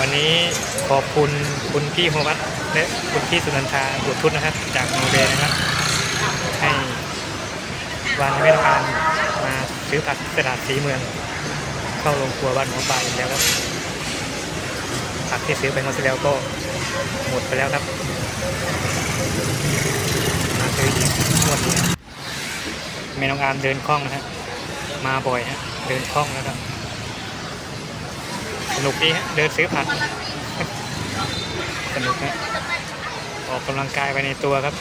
วันนี้ขอบคุณคุณพี่โฮวัตและคุณพี่สุนันทาบุตรพุทธนะครับ จากโนเวย์นะครับ ให้วันไม่ต้องการมาซื้อผักตลาดสีเมือง เข้าโรงครัวบ้านหมอปลาอีกแล้วครับผักที่ซื้อไปเมื่อที่แล้วก็หมดไปแล้วครับมาซื้ออีกหมดนี้แม่น้องอามเดินคล่องนะครับมาบ่อยฮะเดินคล่องแล้วครับ นุกดีฮะเดินซื้อผักสนุกฮะออกกำลังกายไปในตัวครับ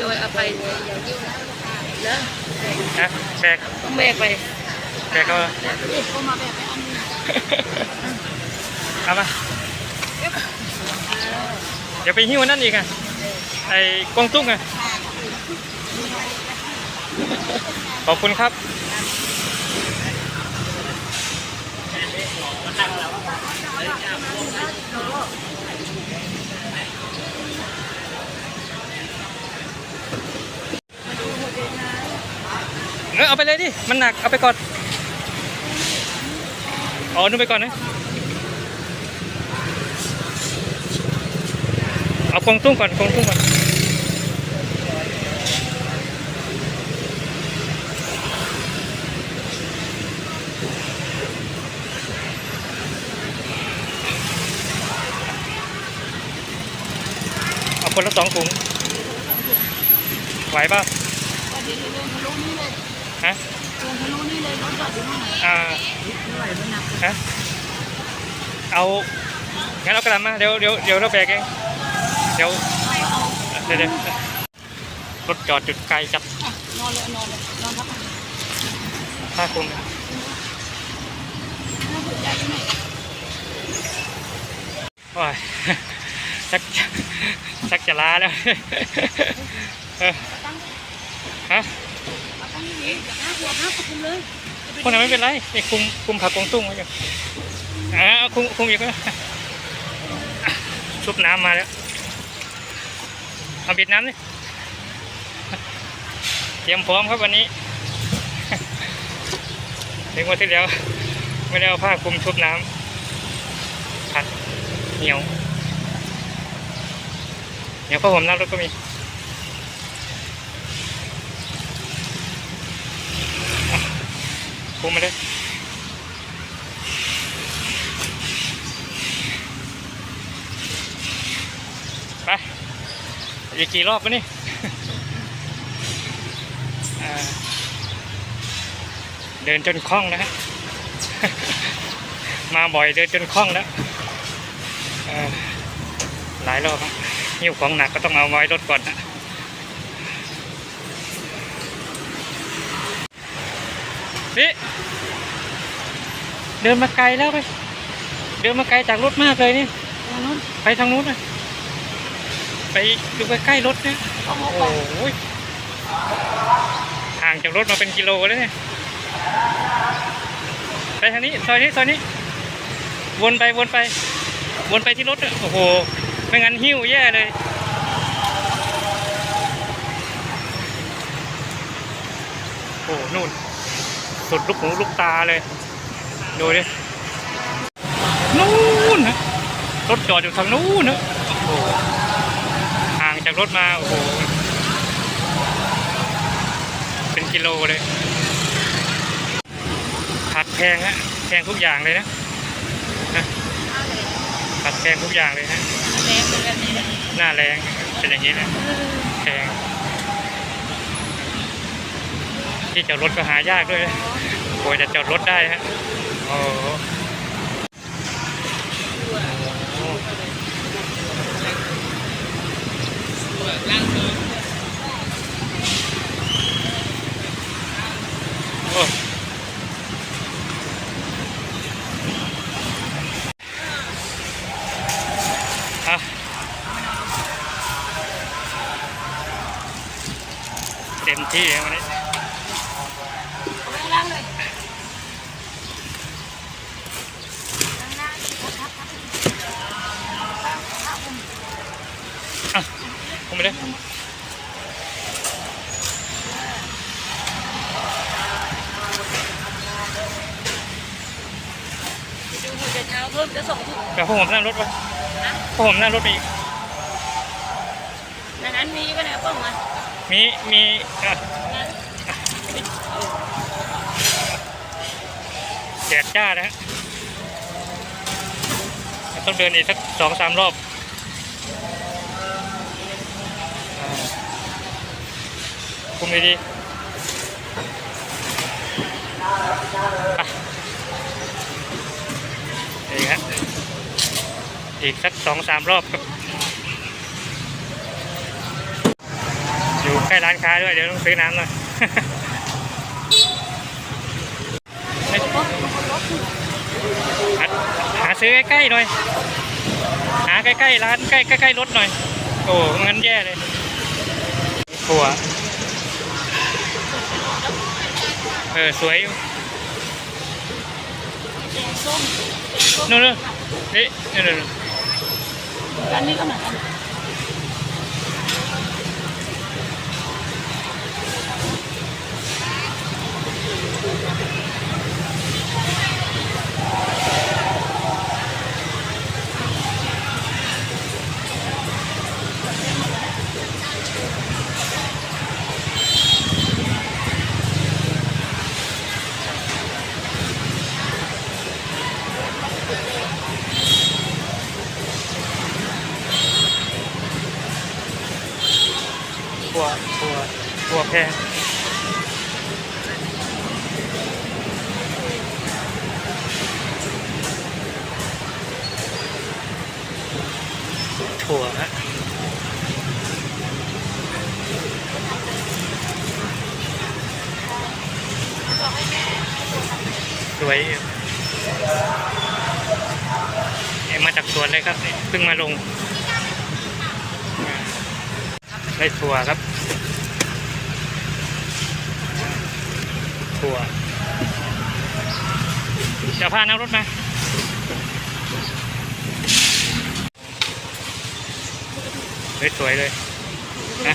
โยยเอาไปเนอะนะแบกต้องแบกไปแบกก็เขามาแบกไปอันนี้เอามาเดี๋ยวไปหิ้วนั่นอีกอะไอ้กวางตุ้งอะขอบคุณครับ ออเอาไปเลยดิ มันหนัก เอาไปก่อน อ๋อนู่นไปก่อนนะ เอากวางตุ้งก่อนกวางตุ้งก่อน เอาคนละสองถุงไหวป่ะ เดี๋ยวเดินทะลุนี่เลย ฮะเดินทะลุนี่เลยรถจอดอยู่ข้างไหนอ่าไม่ไหวไม่หนักฮะเอางั้นเอากระดาษมาเดี๋ยวเดี๋ยวเดี๋ยวเราแบกเองเดี๋ยวเดี๋ยวเดี๋ยวรถจอดจุดไกลจับอะนอนเลยนอนเลยนอนพักผ่อนผ้าคลุมน่าสนใจที่ไหนโอ้ยชักชักจะล้าแล้วเออตั้งฮะ พวกนั้นไม่เป็นไรไอ้คุมคุมผักกงตุ้งไว้อยู่อ่าเอาคุมคุมอีกแล้วชุบน้ำมาแล้วเอาบิดน้ำดิเตรียมพร้อมครับวันนี้ถึงวันที่แล้ว ไม่ได้เอาผ้าคลุมชุบน้ำผัดเหนียวเหนียวผ้าห่มน้ารถก็มี คุมมาเลยไปอีกกี่รอบวะนี่เดินจนคล่องนะฮะมาบ่อยเดินจนคล่องแล้วหลายรอบหิ้วของหนักก็ต้องเอาไว้รถก่อนนะนี่ เดินมาไกลแล้วไป เดินมาไกลจากรถมากเลยนี่ทางนู้นไปทางนู้นนะไปดูใกล้ๆรถนะเอาออกโอ้ไปโหห่างจากรถมาเป็นกิโลแล้วเนี่ยไปทางนี้ซอยนี้ซอยนี้ วนไปวนไป วนไปที่รถอะโอ้โห ไม่งั้นหิ้วแย่เลยโอ้นู่นสุดลูกหูลูกตาเลย ดูดินู่นนะรถจอดอยู่ทางนู้นนะโอ้โหห่างจากรถมาโอ้โหเป็นกิโลเลยผัดแพงฮะแพงทุกอย่างเลยนะนะผัดแพงทุกอย่างเลยฮะแรงเหมือนกันนี่แหละหน้าแรงเป็นอย่างนี้นะแพงที่จอดรถก็หายากด้วยนะโอ้ยจะจอดรถได้ฮะ เต็มที่เลยวันนี้ ไปเลยดูหัวใจเท้าเพิ่มจะส่งถุงเดี๋ยวพวกผมนั่งรถไปพวกผมนั่งรถไปอีกในนั้นมีก็เนี่ยป้องมามี มีอะงั้นเออแดดจ้านะฮะต้องเดินอีกสักสองสามรอบ คุมดีๆไปอีกฮะอีกสักสองสามรอบครับอยู่ใกล้ร้านค้าด้วย เดี๋ยวต้องซื้อน้ำหน่อยหาซื้อใกล้ๆหน่อย หาใกล้ๆร้านใกล้ๆรถหน่อย โอ้งั้นแย่เลยถั่ว เออ สวยอยู่แดงส้มแดงส้มนู่นๆนี่นี่นู่นร้านนี้ก็เหมือนกัน แพงถั่วฮะสวยอยู่เนี่ยมาจากสวนเลยครับเพิ่งมาลงได้ถั่วครับ ถั่วจะพานั่งรถมาเฮ้ยสวยเลยนะ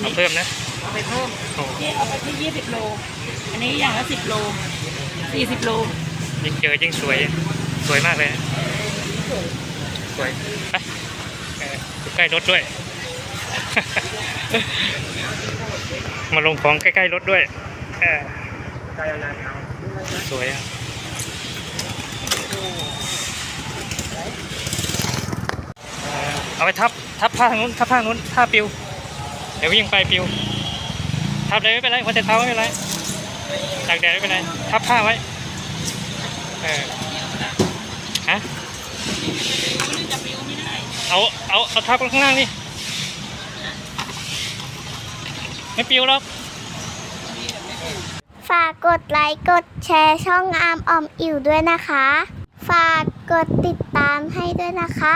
เอาเพิ่มนะเอาไปเพิ่มโอ้นี่เอาไปที่ยี่สิบโล อันนี้อย่างละสิบโลสี่สิบโล ยิ่งเจอยิ่งสวย สวยมากเลยนะสวย ไปเอออยู่ใกล้รถด้วย มาลงของใกล้ ๆ รถด้วย เออสวยอะเอาไปทับทับผ้าทางนู้นทับผ้าทางนู้นผ้าปิว เดี๋ยววิ่งไปปิว ทับเลยไม่เป็นไรหัวใจเท้าไม่เป็นไรตากแดดไม่เป็นไรทับผ้าไว้เออฮะเอาเอาเอาทับข้างล่างนี่ไม่ปิวหรอก ฝากกดไลค์กดแชร์ช่องอาร์มออมอิ่วด้วยนะคะ ฝากกดติดตามให้ด้วยนะคะ